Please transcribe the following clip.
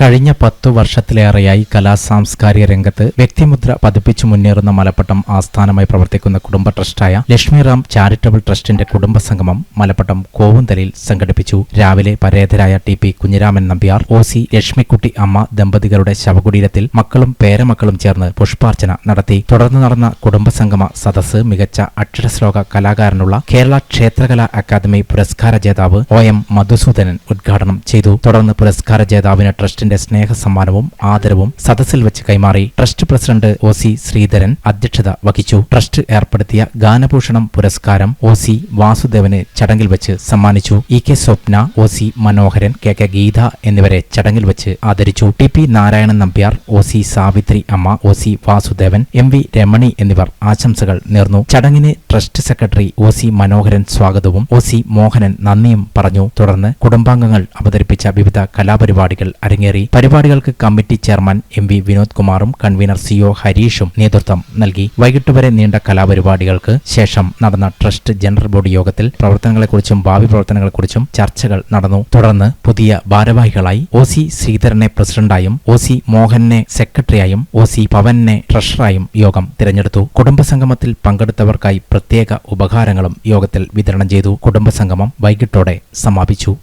കഴിഞ്ഞ പത്തു വർഷത്തിലേറെയായി കലാ സാംസ്കാരിക രംഗത്ത് വ്യക്തിമുദ്ര പതിപ്പിച്ചു മുന്നേറുന്ന മലപ്പട്ടം ആസ്ഥാനമായി പ്രവർത്തിക്കുന്ന കുടുംബ ട്രസ്റ്റായ ലക്ഷ്മിറാം ചാരിറ്റബിൾ ട്രസ്റ്റിന്റെ കുടുംബ സംഗമം മലപ്പട്ടം കോവുന്തലിൽ സംഘടിപ്പിച്ചു. രാവിലെ പരേതരായ T P Kunhiraman Nambiar O C Lakshmikutty Amma ദമ്പതികളുടെ ശവകുടീരത്തിൽ മക്കളും പേരമക്കളും ചേർന്ന് പുഷ്പാർച്ചന നടത്തി. തുടർന്ന് നടന്ന കുടുംബ സംഗമ സദസ്സ് മികച്ച അക്ഷരശ്ലോക കലാകാരനുള്ള കേരള ക്ഷേത്രകലാ അക്കാദമി പുരസ്കാര ജേതാവ് ഒ എം മധുസൂദനൻ ഉദ്ഘാടനം ചെയ്തു. തുടർന്ന് പുരസ്കാര ജേതാവിന് ട്രസ്റ്റിന്റെ സ്നേഹ സമ്മാനവും ആദരവും സദസ്സിൽ വെച്ച് കൈമാറി trust president O C Sreedharan അധ്യക്ഷത വഹിച്ചു. ട്രസ്റ്റ് ഏർപ്പെടുത്തിയ ഗാനഭൂഷണം പുരസ്കാരം ഒ സി വാസുദേവന് ചടങ്ങിൽ വെച്ച് സമ്മാനിച്ചു. E K Swapna O C Manoharan K K Geetha എന്നിവരെ ചടങ്ങിൽ വെച്ച് ആദരിച്ചു. T P Narayanan Nambiar O C Savitri Amma O C Vasudevan M V Ramani എന്നിവർ ആശംസകൾ നേർന്നു. ചടങ്ങിന് trust secretary O C Manoharan സ്വാഗതവും ഒ സി മോഹനൻ നന്ദിയും പറഞ്ഞു. തുടർന്ന് കുടുംബാംഗങ്ങൾ അവതരിപ്പിച്ച വിവിധ കലാപരിപാടികൾ അരങ്ങേറി. പരിപാടികൾക്ക് committee chairman M V Vinod കുമാറും കൺവീനർ സി ഒ ഹരീഷും നേതൃത്വം നൽകി. വൈകിട്ട് വരെ നീണ്ട കലാപരിപാടികൾക്ക് ശേഷം നടന്ന ട്രസ്റ്റ് ജനറൽ ബോർഡ് യോഗത്തിൽ പ്രവർത്തനങ്ങളെക്കുറിച്ചും ഭാവി പ്രവർത്തനങ്ങളെക്കുറിച്ചും ചർച്ചകൾ നടന്നു. തുടർന്ന് പുതിയ ഭാരവാഹികളായി ഒ സി ശ്രീധരനെ പ്രസിഡന്റായും ഒ സി മോഹനെ സെക്രട്ടറിയായും ഒ സി പവനെ ട്രഷറായും യോഗം തിരഞ്ഞെടുത്തു. കുടുംബസംഗമത്തിൽ പങ്കെടുത്തവർക്കായി പ്രത്യേക ഉപഹാരങ്ങളും യോഗത്തിൽ വിതരണം ചെയ്തു. കുടുംബസംഗമം വൈകിട്ടോടെ സമാപിച്ചു.